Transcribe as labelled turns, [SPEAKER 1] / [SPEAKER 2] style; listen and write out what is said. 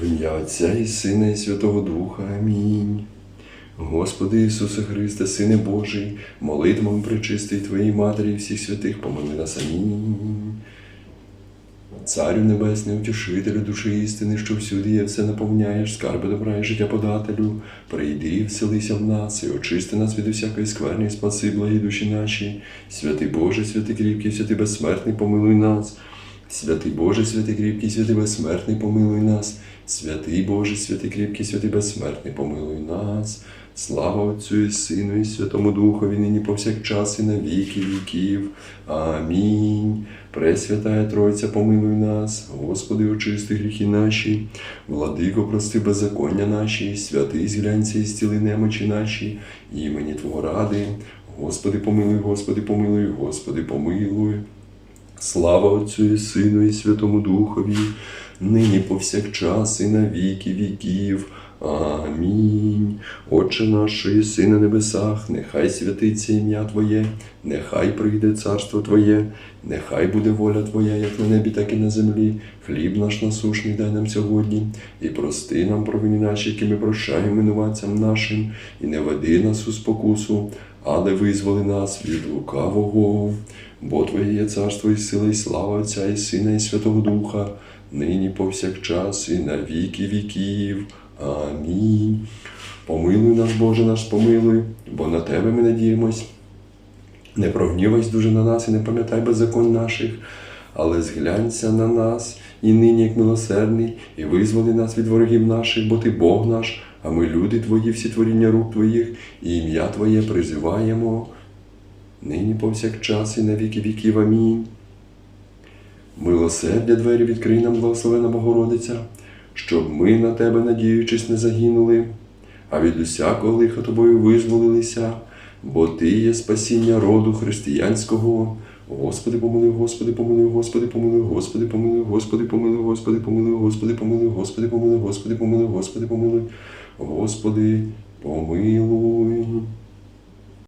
[SPEAKER 1] В ім'я Отця і Сина, і Святого Духа. Амінь. Господи Ісусе Христе, Сине Божий, молитвами причистий Твоїй Матері і всіх святих, помили нас. Амінь. Царю Небесний, утішителю душі істини, що всюди є, все наповняєш, скарби добра і життя подателю, прийди вселися в нас, і очисти нас від усякої скверни, і спаси благі душі наші. Святий Боже, святий кріпкий, святий безсмертний, помилуй нас. Святий Боже, святий кріпкий, святий безсмертний, помилуй нас. Святий Боже, святий кріпкий, святий безсмертний, помилуй нас. Слава Отцю і Сину, і Святому Духові, нині повсякчас і на віки віків. Амінь. Пресвятая Тройця, помилуй нас, Господи, очисти гріхи наші, владико, прости беззаконня наші, святий зглянься і зціли немочі наші, імені Твого ради. Господи, помилуй, Господи, помилуй, Господи, помилуй. Слава Отцю і Сину, і Святому Духові, нині повсякчас і на віки віків. Амінь. Отче наш, єси на небесах, нехай святиться ім'я Твоє, нехай прийде царство Твоє, нехай буде воля Твоя, як на небі, так і на землі. Хліб наш насушний дай нам сьогодні, і прости нам провини наші, які ми прощаємо винуватцям нашим, і не веди нас у спокусу, але визволи нас від лукавого. Бо Твоє є царство і сила, і слава Отця і Сина, і Святого Духа, нині повсякчас, і на віки віків. Амінь. Помилуй нас, Боже наш, помилуй, бо на Тебе ми надіємось. Не прогнівайся дуже на нас і не пам'ятай беззаконь наших, але зглянься на нас і нині, як милосердний, і визволи нас від ворогів наших, бо Ти Бог наш, а ми люди Твої, всі творіння рук Твоїх, і ім'я Твоє призиваємо. Нині повсякчас і на віки віків. Амінь. Милосердя двері відкрий нам, благословена Богородиця, щоб ми на Тебе, надіючись, не загинули, а від усякого лиха Тобою визволилися, бо Ти є спасіння роду християнського. Господи, помилуй, Господи, помилуй, Господи, помилуй, Господи, помилуй, Господи, помилуй, Господи, помилуй, Господи, помилуй, Господи, помилуй, Господи, помилуй, Господи, помилуй, Господи, помилуй.